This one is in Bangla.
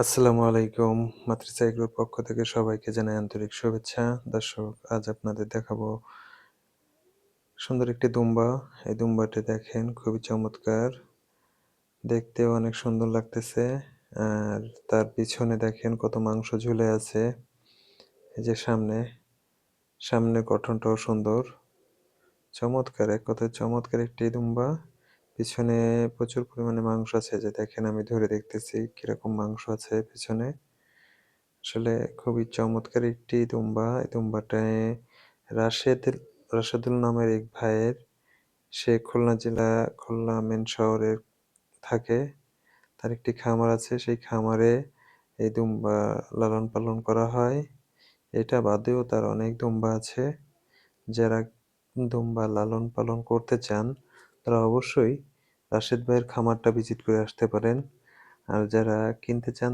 আসসালামু আলাইকুম মাতৃসা এগ্রোর পক্ষ থেকে সবাইকে জানাই আন্তরিক শুভেচ্ছা। দর্শক, আজ আপনাদের দেখাবো সুন্দর একটি দুম্বা। এই দুম্বাটি দেখেন, খুবই চমৎকার। দেখতেও অনেক সুন্দর লাগতেছে। আর তার পিছনে দেখেন কত মাংস ঝুলে আছে। এই যে সামনে সামনের গঠনটাও সুন্দর। চমৎকার, এক কথায় চমৎকার একটি দুম্বা। পিছনে প্রচুর পরিমাণে মাংস আছে, যে দেখেন আমি ধরে দেখতেছি কীরকম মাংস আছে পিছনে। আসলে খুবই চমৎকার একটি দুম্বা। এই দুম্বাটায় রাশেদ রাশেদুল নামের এক ভাইয়ের, সে খুলনা জেলা, খুলনা মেন শহরে থাকে। তার একটি খামার আছে, সেই খামারে এই দুম্বা লালন পালন করা হয়। এটা বাদেও তার অনেক দুম্বা আছে। যারা দুম্বা লালন পালন করতে চান, তারা অবশ্যই রাশেদ ভাইয়ের খামারটা ভিজিট করে আসতে পারেন। আর যারা কিনতে চান